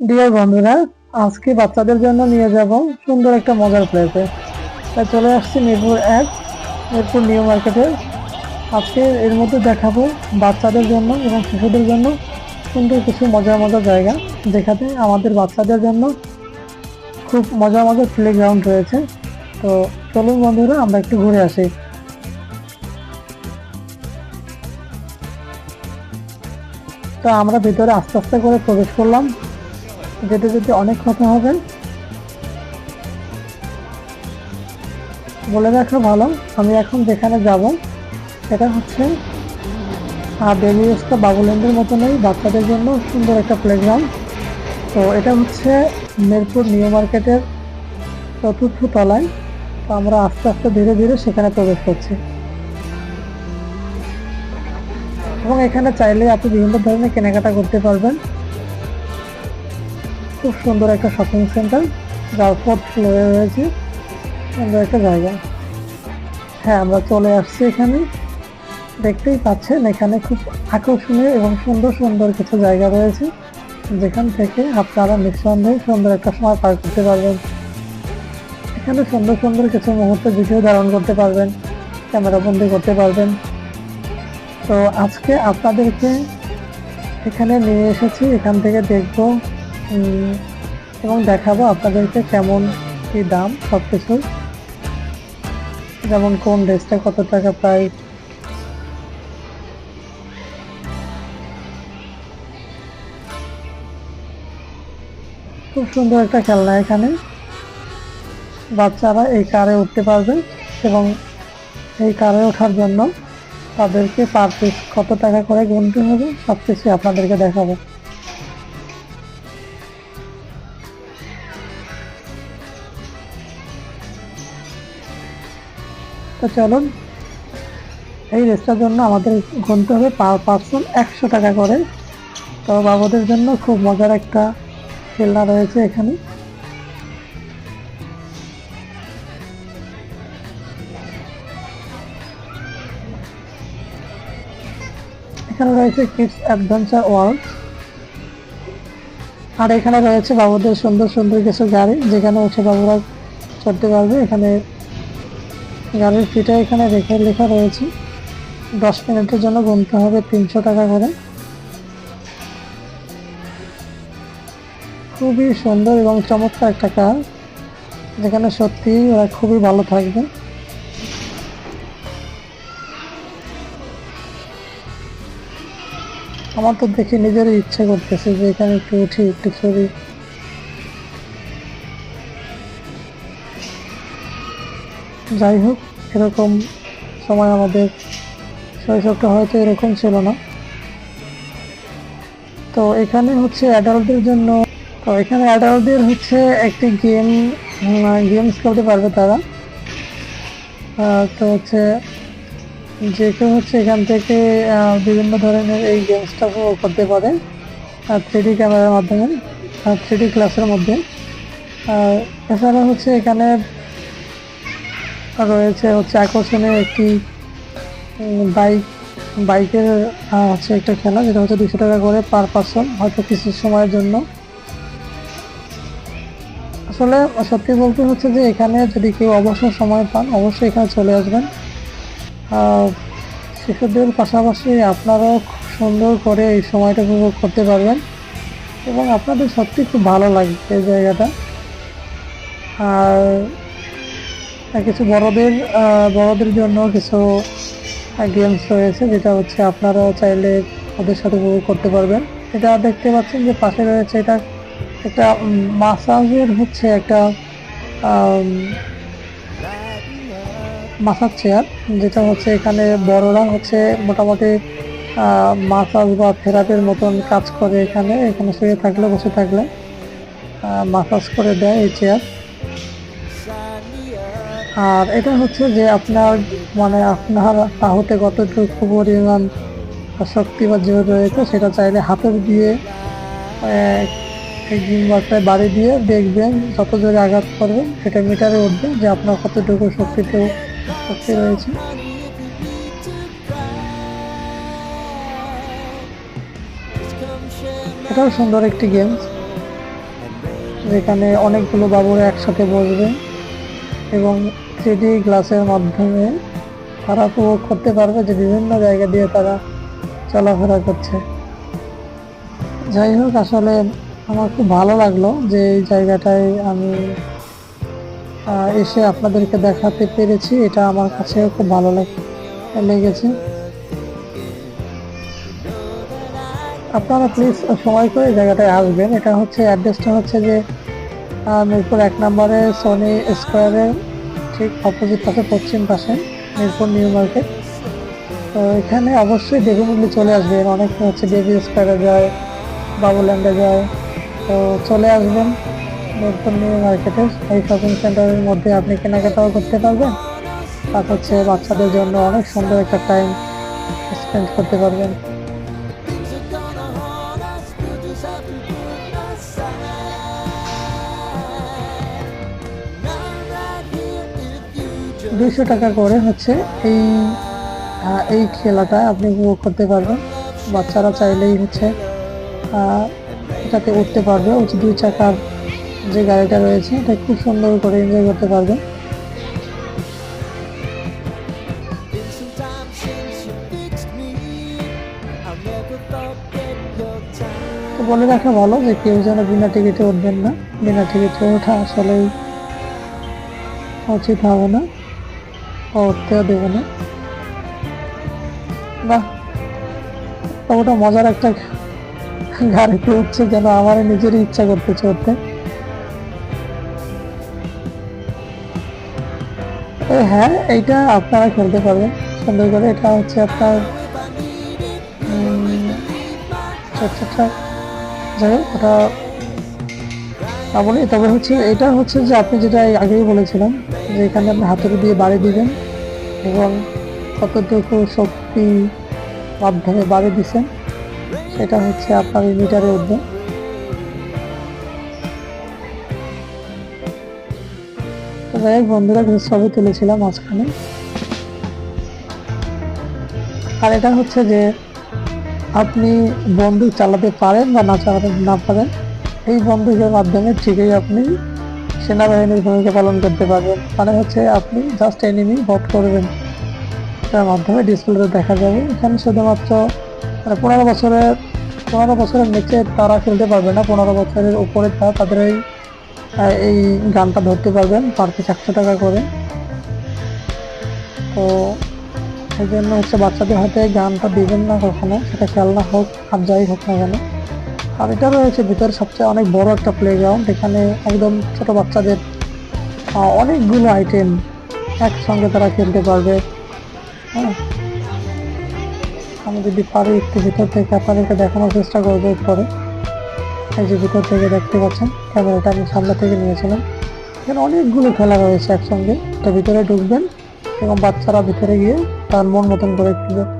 Deer বন্ধুরা, আজকে বাচ্চাদের জন্য নিয়ে যাব সুন্দর একটা মজার প্লেসে তাই চলে আসছি মিরপুর এক, মিরপুর নিউ মার্কেটে। আজকে এর মধ্যে দেখাবো বাচ্চাদের জন্য এবং শিশুদের জন্য সুন্দর কিছু মজার মজার জায়গা। যেখানে আমাদের বাচ্চাদের জন্য খুব মজার মজার প্লে গ্রাউন্ড রয়েছে। তো চলুন বন্ধুরা, আমরা একটু ঘুরে আসি। তো আমরা ভিতরে আস্তে আস্তে করে প্রবেশ করলাম। যেতে যেতে অনেক কথা হবে। বলে রাখা ভালো, আমি এখন যেখানে যাব, সেটা হচ্ছে বেবি রেস্কা বাবুল্যান্ডের মতনই বাচ্চাদের জন্য সুন্দর একটা প্লেগ্রাউন্ড তো এটা হচ্ছে মিরপুর নিউ মার্কেটের চতুর্থ তলায়। তো আমরা আস্তে আস্তে ধীরে ধীরে সেখানে প্রবেশ করছি। এবং এখানে চাইলে আপনি বিভিন্ন ধরনের কেনাকাটা করতে পারবেন। খুব সুন্দর একটা শপিং সেন্টার যার ফোর্থ ফ্লোরে রয়েছে। সুন্দর একটা জায়গা। হ্যাঁ আমরা চলে আসছি এখানে। দেখতেই পাচ্ছেন, এখানে খুব আকর্ষণীয় এবং সুন্দর সুন্দর কিছু জায়গা রয়েছে। যেখান থেকে আপনারা নিঃসন্দেহে সুন্দর একটা সময় পার করতে পারবেন। এখানে সুন্দর সুন্দর কিছু মুহূর্ত ভিডিও ধারণ করতে পারবেন, ক্যামেরা বন্দি করতে পারবেন। তো আজকে আপনাদেরকে এখানে নিয়ে এসেছি, এখান থেকে দেখব এবং দেখাবো আপনাদেরকে কেমন কি দাম সব কিছু যেমন কোন ড্রেসটা কত টাকা প্রাইস খুব সুন্দর একটা খেলনা এখানে। বাচ্চারা এই কারে উঠতে পারবে এবং এই কারে ওঠার জন্য তাদেরকে পার পিস কত টাকা করে গুনতে হবে সব কিছু আপনাদেরকে দেখাবো। তো চলুন, এই রেসটার জন্য আমাদের গুনতে হবে পার পার্সন একশো টাকা করে। তো বাবাদের জন্য খুব মজার একটা খেলনা রয়েছে এখানে। এখানে রয়েছে কিডস অ্যাডভেঞ্চার ওয়ার্ল্ড আর এখানে রয়েছে বাবুদের সুন্দর সুন্দর কিছু গাড়ি, যেখানে হচ্ছে বাবুরা চড়তে পারবে। এখানে গাড়ির ফিটা এখানে রেখে লেখা রয়েছে। দশ মিনিটের জন্য গুনতে হবে তিনশো টাকা করে। খুবই সুন্দর এবং চমৎকার একটা কার, যেখানে সত্যি ওরা খুবই ভালো থাকবে। আমার তো দেখে নিজেরই ইচ্ছে করতেছে যে এখানে একটু উঠি, একটু ছবি যাই হোক এরকম সময় আমাদের শৈশবটা হয়তো এরকম ছিল না। তো এখানে হচ্ছে অ্যাডাল্টদের জন্য, তো এখানে অ্যাডাল্টদের হচ্ছে একটি গেম গেমস খেলতে পারবে তারা। তো হচ্ছে যে কেউ হচ্ছে এখান থেকে বিভিন্ন ধরনের এই গেমসটা করতে পারে থ্রি ডি ক্যামেরার মাধ্যমে থ্রি ডি ক্লাসের মধ্যে। আর এছাড়া হচ্ছে এখানে রয়েছে, হচ্ছে আকর্ষণীয় একটি বাইক, বাইকের হচ্ছে একটা খেলা, যেটা হচ্ছে দুশো টাকা করে পার পার্সন হয়তো কিছু সময়ের জন্য। আসলে সত্যি বলতে হচ্ছে যে এখানে যদি কেউ অবসর সময় পান, অবশ্যই এখানে চলে আসবেন। শিশুদের পাশাপাশি আপনারাও খুব সুন্দর করে এই সময়টা উপভোগ করতে পারবেন। এবং আপনাদের সত্যি খুব ভালো লাগবে এই জায়গাটা। আর কিছু বড়দের বড়দের জন্য কিছু গেমস রয়েছে, যেটা হচ্ছে আপনারা চাইলে ওদের সাথে উপভোগ করতে পারবেন। এটা দেখতে পাচ্ছেন যে পাশে রয়েছে এটা একটা মাসাজের হচ্ছে একটা মাসাজ চেয়ার যেটা হচ্ছে এখানে বড়রা হচ্ছে মোটামুটি মাসাজ বা থেরাপির মতন কাজ করে এখানে। এখানে শুয়ে থাকলে, বসে থাকলে মাসাজ করে দেয় এই চেয়ার আর এটা হচ্ছে যে আপনার মানে আপনার তাহতে কতটুকু পরিমাণ শক্তি বা জোর রয়েছে, সেটা চাইলে হাতের দিয়ে এই বাড়ি দিয়ে দেখবেন যত জোরে আঘাত করবেন সেটা মিটারে উঠবে যে আপনার কতটুকু শক্তিতে শক্তি রয়েছে। এটাও সুন্দর একটি গেমস যেখানে অনেকগুলো বাবুরা একসাথে বসবে এবং থ্রিডি গ্লাসের মাধ্যমে তারা উপভোগ করতে পারবে যে বিভিন্ন জায়গা দিয়ে তারা চলাফেরা করছে। যাই হোক আসলে আমার খুব ভালো লাগল যে এই জায়গাটায় আমি এসে আপনাদেরকে দেখাতে পেরেছি। এটা আমার কাছে খুব ভালো লাগ লেগেছে। আপনারা প্লিজ সময় করে জায়গাটায় আসবেন। এটা হচ্ছে অ্যাড্রেসটা হচ্ছে যে মিরপুর এক নম্বরে সোনি স্কোয়ারের ঠিক অপোজিট পাশে, পশ্চিম পাশে, মিরপুর নিউ মার্কেট তো এখানে অবশ্যই ডেফিনেটলি চলে আসবেন অনেকে হচ্ছে দেবী স্কোয়ারে যায় বাবুল্যান্ডে যায়। তো চলে আসবেন মিরপুর নিউ মার্কেটে এই শপিং সেন্টারের মধ্যে আপনি কেনাকাটাও করতে পারবেন। আর হচ্ছে বাচ্চাদের জন্য অনেক সুন্দর একটা টাইম স্পেন্ড করতে পারবেন। দুইশো টাকা করে হচ্ছে এই এই খেলাটা আপনি উপভোগ করতে পারবেন। বাচ্চারা চাইলেই হচ্ছে এটাতে উঠতে পারবে। হচ্ছে দুই চাকার যে গাড়িটা রয়েছে, এটা খুব সুন্দর করে এনজয় করতে পারবে. তো বলে রাখা ভালো যে কেউ যেন বিনা টিকিটে উঠবেন না। বিনা টিকিটে ওঠা আসলেই উচিত হবে না। উঠতেও দেবে না। না ওটা মজার একটা গাড়িতে উঠছে যেন আমার নিজেরই ইচ্ছা করতে চড়তে হ্যাঁ এইটা আপনারা খেলতে পারবেন সুন্দর করে। এটা হচ্ছে আপনার উম, আচ্ছা আচ্ছা। যাই হোক ওটা তা তবে হচ্ছে এটা হচ্ছে যে আপনি যেটা আগেই বলেছিলেন যে এখানে আপনি হাতুড়ি দিয়ে বাড়ি দিবেন এবং কতটুকু শক্তি মাধ্যমে বাড়ি দিচ্ছেন সেটা হচ্ছে আপনার এই মিটারে উঠবে তো যাই বন্ধুরা কিছু ছবি তুলেছিলাম মাঝখানে। আর এটা হচ্ছে যে আপনি বন্দুক চালাতে পারেন বা না চালাতে না পারেন এই বন্দুকের মাধ্যমে ঠিকই আপনি সেনাবাহিনীর ভূমিকা পালন করতে পারবেন। মানে হচ্ছে আপনি জাস্ট এনিমি ভোট করবেন। তার মাধ্যমে ডিসপ্লেতে দেখা যাবে। এখানে শুধুমাত্র মানে পনেরো বছরের পনেরো বছরের নিচে তারা খেলতে পারবে না। পনেরো বছরের উপরে তারা তাদের এই এই গানটা ধরতে পারবেন পার পিস একশো টাকা করে। তো এই জন্য হচ্ছে বাচ্চাদের হাতে গানটা দিবেন না কখনো। সেটা খেলনা হোক আর যাই হোক না কেন। আর এটা রয়েছে ভিতরে সবচেয়ে অনেক বড় একটা প্লে গ্রাউন্ড এখানে একদম ছোট বাচ্চাদের অনেকগুলো আইটেম একসঙ্গে তারা খেলতে পারবে। হ্যাঁ। আমি যদি পারি একটু ভিতর থেকে আপনাদেরকে দেখানোর চেষ্টা করব পরে এই যে ভিতর থেকে দেখতে পাচ্ছেন, ক্যামেরাটা আমি সামনে থেকে নিয়েছিলাম। এখানে অনেকগুলো খেলা রয়েছে একসঙ্গে। তো ভিতরে ঢুকবেন এবং বাচ্চারা ভিতরে গিয়ে তার মন মতন করে খেলবে।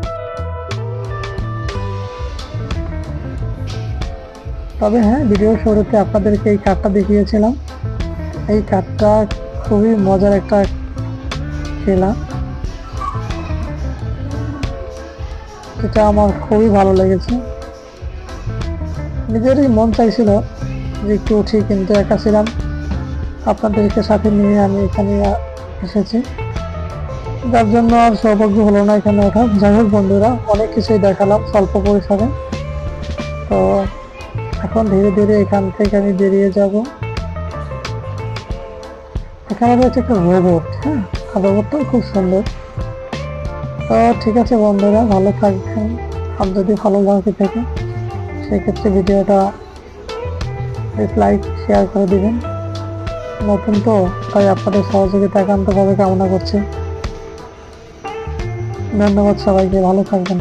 তবে হ্যাঁ ভিডিও শুরুতে আপনাদেরকে এই কার্ডটা দেখিয়েছিলাম। এই কার্ডটা খুবই মজার একটা খেলা। এটা আমার খুবই ভালো লেগেছে। নিজেরই মন চাইছিল যে একটু উঠি, কিন্তু একা ছিলাম। আপনাদেরকে সাথে নিয়ে আমি এখানে এসেছি। যার জন্য আর সৌভাগ্য হলো না এখানে ওঠা। যাই হোক বন্ধুরা, অনেক কিছুই দেখালাম স্বল্প পরিসরে। তো এখন ধীরে ধীরে এখান থেকে আমি বেরিয়ে যাব। এখানে রয়েছে একটা রোবট হ্যাঁ? রোবটটাও খুব সুন্দর। তো ঠিক আছে বন্ধুরা, ভালো থাকবেন। আর যদি ভালো লাগে থাকে, সেক্ষেত্রে ভিডিওটা লাইক, শেয়ার করে দিবেন। নতুন তো, তাই আপনাদের সহযোগিতা, একান্তভাবে কামনা করছি। ধন্যবাদ সবাইকে, ভালো থাকবেন।